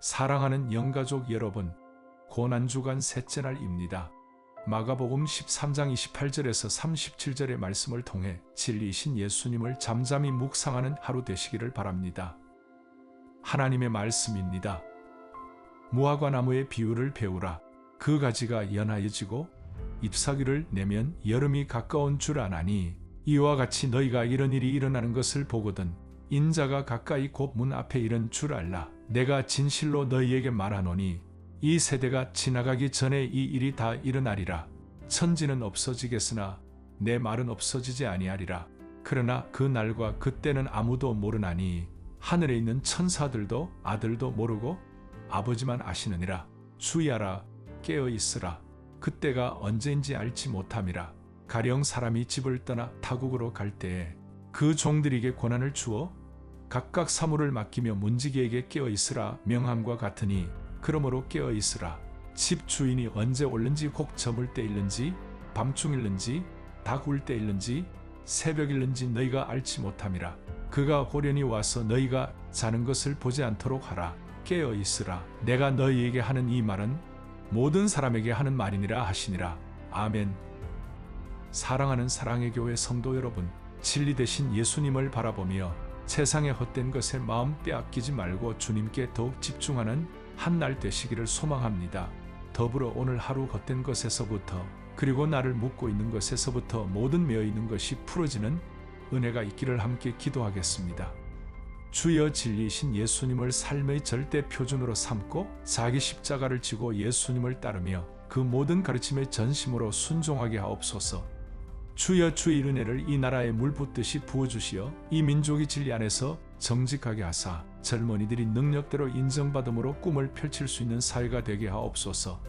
사랑하는 영가족 여러분, 고난주간 셋째 날입니다. 마가복음 13장 28절에서 37절의 말씀을 통해 진리이신 예수님을 잠잠히 묵상하는 하루 되시기를 바랍니다. 하나님의 말씀입니다. 무화과 나무의 비유를 배우라. 그 가지가 연하여지고 잎사귀를 내면 여름이 가까운 줄 아나니 이와 같이 너희가 이런 일이 일어나는 것을 보거든 인자가 가까이 곧 문 앞에 이른 줄 알라. 내가 진실로 너희에게 말하노니 이 세대가 지나가기 전에 이 일이 다 일어나리라. 천지는 없어지겠으나 내 말은 없어지지 아니하리라. 그러나 그 날과 그때는 아무도 모르나니 하늘에 있는 천사들도 아들도 모르고 아버지만 아시느니라. 주야라 깨어 있으라. 그때가 언제인지 알지 못함이라. 가령 사람이 집을 떠나 타국으로 갈 때에 그 종들에게 고난을 주어 각각 사물을 맡기며 문지기에게 깨어 있으라 명함과 같으니 그러므로 깨어 있으라. 집 주인이 언제 올는지 혹 저물 때 일는지 밤중일는지 닭울 때일는지 새벽일는지 너희가 알지 못함이라. 그가 호련히 와서 너희가 자는 것을 보지 않도록 하라. 깨어 있으라. 내가 너희에게 하는 이 말은 모든 사람에게 하는 말이니라 하시니라. 아멘. 사랑하는 사랑의 교회 성도 여러분, 진리 대신 예수님을 바라보며 세상의 헛된 것에 마음 빼앗기지 말고 주님께 더욱 집중하는 한 날 되시기를 소망합니다. 더불어 오늘 하루 헛된 것에서부터 그리고 나를 묶고 있는 것에서부터 모든 매어 있는 것이 풀어지는 은혜가 있기를 함께 기도하겠습니다. 주여 진리이신 예수님을 삶의 절대 표준으로 삼고 자기 십자가를 지고 예수님을 따르며 그 모든 가르침에 전심으로 순종하게 하옵소서. 주여 주의 은혜를 이 나라에 물 붓듯이 부어주시어 이 민족이 진리 안에서 정직하게 하사 젊은이들이 능력대로 인정받음으로 꿈을 펼칠 수 있는 사회가 되게 하옵소서.